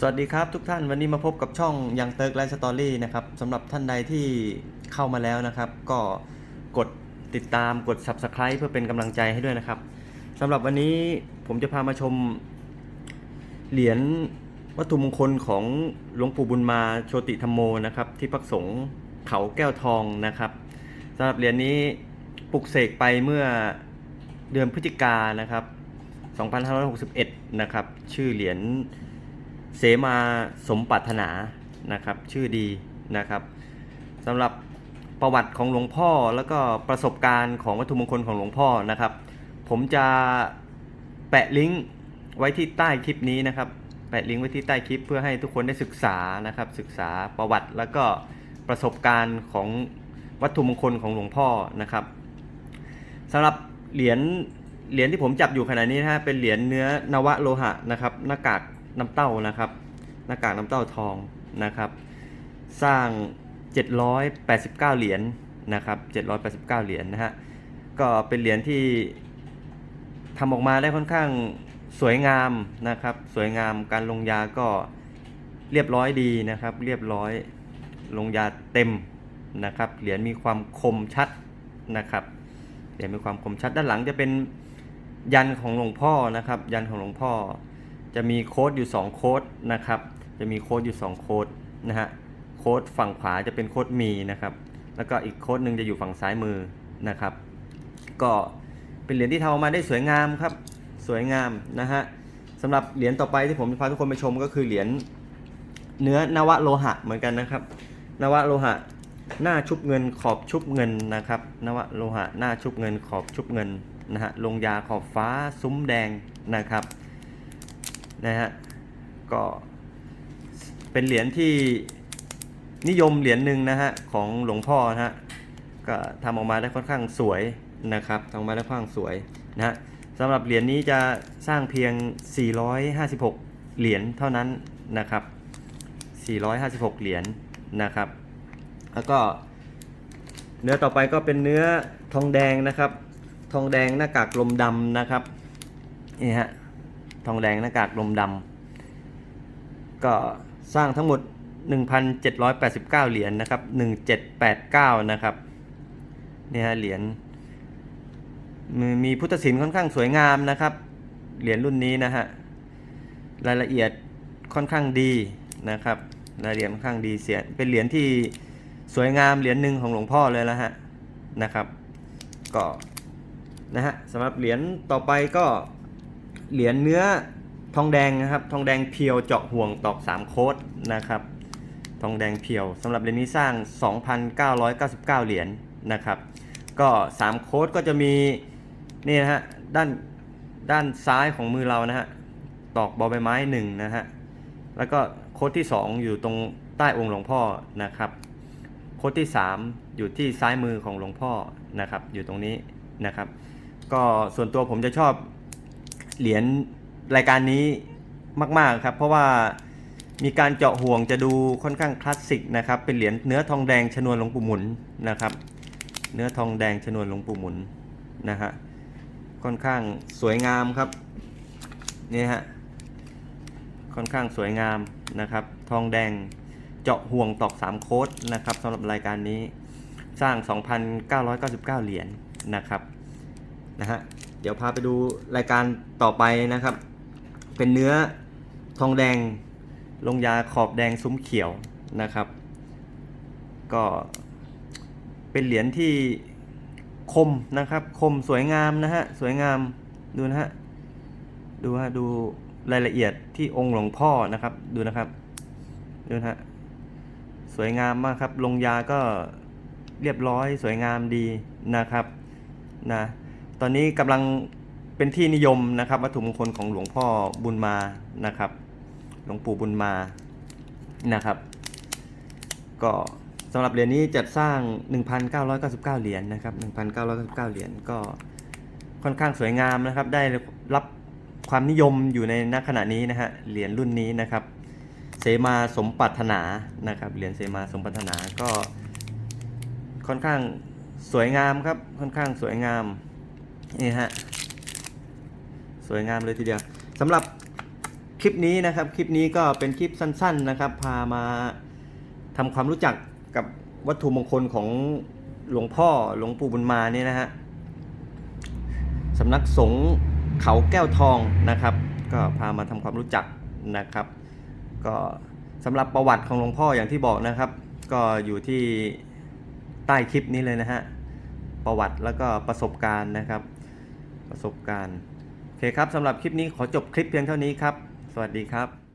สวัสดีครับทุกท่านวันนี้มาพบกับช่องยังเติร์กไลฟ์สตอรี่นะครับสำหรับท่านใดที่เข้ามาแล้วนะครับ ก็กดติดตามกด Subscribe เพื่อเป็นกำลังใจให้ด้วยนะครับสำหรับวันนี้ผมจะพามาชม เหรียญวัตถุมงคลของหลวงปู่บุญมาโชติธรรมโมนะครับที่พักสงฆ์เขาแก้วทองนะครับสำหรับเหรียญนี้ปลุกเสกไปเมื่อเดือนพฤศจิกานนะครับ 2561 นะครับชื่อเหรียญ เสมาสมปรารถนานะครับ ชื่อดีนะครับสำหรับประวัติของหลวงพ่อแล้วก็ประสบการณ์ของวัตถุมงคลของหลวงพ่อนะครับ ผมจะแปะลิงก์ไว้ที่ใต้คลิปนี้นะครับ แปะลิงก์ไว้ที่ใต้คลิปเพื่อให้ทุกคนได้ศึกษานะครับ ศึกษาประวัติแล้วก็ประสบการณ์ของวัตถุมงคลของหลวงพ่อนะครับสำหรับเหรียญเหรียญที่ผมจับอยู่ขณะนี้นะฮะเป็นเหรียญเนื้อนวะโลหะนะครับหน้ากาก น้ำเต้านะครับหน้ากากน้ำเต้าทองนะครับ สร้าง 789 เหรียญนะครับ789 เหรียญนะฮะก็เป็นเหรียญที่ทำออกมาได้ค่อนข้างสวยงามนะครับ สวยงามการลงยาก็เรียบร้อยดีนะครับ เรียบร้อยลงยาเต็มนะครับเหรียญมีความคมชัดนะครับเหรียญมีความคมชัดด้านหลังจะเป็นยันของหลวงพ่อนะครับ ยันของหลวงพ่อ จะมีโค้ดอยู่ 2 โค้ดนะครับ จะมีโค้ดอยู่ 2 โค้ดนะฮะ โค้ดฝั่งขวาจะเป็นโค้ดมีนะครับ แล้วก็อีกโค้ดหนึ่งจะอยู่ฝั่งซ้ายมือนะครับ ก็เป็นเหรียญที่ทำออกมาได้สวยงามครับ สวยงามนะฮะสำหรับเหรียญต่อไปที่ผมจะพาทุกคนไปชมก็คือเหรียญเนื้อนวะโลหะเหมือนกันนะครับ นวะโลหะหน้าชุบเงินขอบชุบเงินนะครับนวะโลหะหน้าชุบเงินขอบชุบเงินนะฮะลงยาขอบฟ้าซุ้มแดงนะครับ นะฮะก็เป็นเหรียญที่นิยมเหรียญหนึ่งนะฮะของหลวงพ่อนะฮะก็ทำออกมาได้ค่อนข้างสวยนะครับทำออกมาได้ค่อนข้างสวยนะฮะสำหรับเหรียญนี้จะสร้างเพียง 456 เหรียญเท่านั้นนะครับ 456 เหรียญนะครับ แล้วก็เนื้อต่อไปก็เป็นเนื้อทองแดงนะครับ ทองแดงหน้ากากลมดำนะครับนี่ฮะ ทองแดงหน้ากากลมดำก็สร้างทั้งหมด 1,789 เหรียญนะครับ 1789 นะครับนี่ฮะเหรียญมีมีพุทธศิลป์ค่อนข้างสวยงามนะครับ เหรียญรุ่นนี้นะฮะรายละเอียดค่อนข้างดีนะครับ รายละเอียดค่อนข้างดีเสียเป็นเหรียญที่สวยงามเหรียญหนึ่งของหลวงพ่อเลยแล้วฮะนะครับ ก็นะฮะสำหรับเหรียญต่อไปก็ เหรียญเนื้อทองแดงนะครับ ทองแดงเพียวเจาะห่วงตอก 3 โค้ดนะครับ ทองแดงเพียวสำหรับเหรียญนี้สร้าง 2,999 เหรียญนะครับ ก็ 3 โค้ดก็จะมีนี่นะฮะด้านด้านซ้ายของมือเรานะฮะตอกบอใบไม้หนึ่งนะฮะแล้วก็โค้ดที่ 2 อยู่ตรงใต้องค์หลวงพ่อนะครับโค้ดที่ 3 อยู่ที่ซ้ายมือของหลวงพ่อนะครับ อยู่ตรงนี้นะครับ ก็ส่วนตัวผมจะชอบ เหรียญรายการนี้มากๆครับ เพราะว่ามีการเจาะห่วงจะดูค่อนข้างคลาสสิกนะครับ เป็นเหรียญเนื้อทองแดงชนวนหลวงปู่หมุนนะครับ เนื้อทองแดงชนวนหลวงปู่หมุนนะฮะค่อนข้างสวยงามครับนี่ฮะค่อนข้างสวยงามนะครับ ทองแดงเจาะห่วงตอก3โค้ดนะครับสำหรับรายการนี้สร้าง 2,999 เหรียญนะครับนะฮะ เดี๋ยวพาไปดูรายการต่อไปนะครับ เป็นเนื้อทองแดงลงยาขอบแดงซุ้มเขียวนะครับ ก็เป็นเหรียญที่คมนะครับ คมสวยงามนะฮะสวยงามดูนะฮะดูฮะดูรายละเอียดที่องค์หลวงพ่อนะครับดูนะครับดูนะฮะสวยงามมากครับลงยาก็เรียบร้อยสวยงามดีนะครับนะ ตอนนี้กำลังเป็นที่นิยมนะครับวัตถุมงคลของหลวงพ่อบุญมานะครับ หลวงปู่บุญมานะครับ ก็สำหรับเหรียญนี้จัดสร้าง 1,999 เหรียญนะครับ 1,999 เหรียญก็ค่อนข้างสวยงามนะครับ ได้รับความนิยมอยู่ในณขณะนี้นะฮะ เหรียญรุ่นนี้นะครับ เสมาสมปรารถนานะครับ เหรียญเสมาสมปรารถนาก็ค่อนข้างสวยงามครับ ค่อนข้างสวยงาม นี่ฮะ สวยงามเลยทีเดียวสำหรับคลิปนี้นะครับ คลิปนี้ก็เป็นคลิปสั้น ๆนะครับ พามาทำความรู้จักกับวัตถุมงคลของหลวงพ่อหลวงปู่บุญมาเนี่ยนะฮะสำนักสงฆ์เขาแก้วทองนะครับ ก็พามาทำความรู้จักนะครับ ก็สำหรับประวัติของหลวงพ่ออย่างที่บอกนะครับ ก็อยู่ที่ใต้คลิปนี้เลยนะฮะประวัติแล้วก็ประสบการณ์นะครับ ประสบการณ์ โอเคครับสำหรับคลิปนี้ขอจบคลิปเพียงเท่านี้ครับ สวัสดีครับ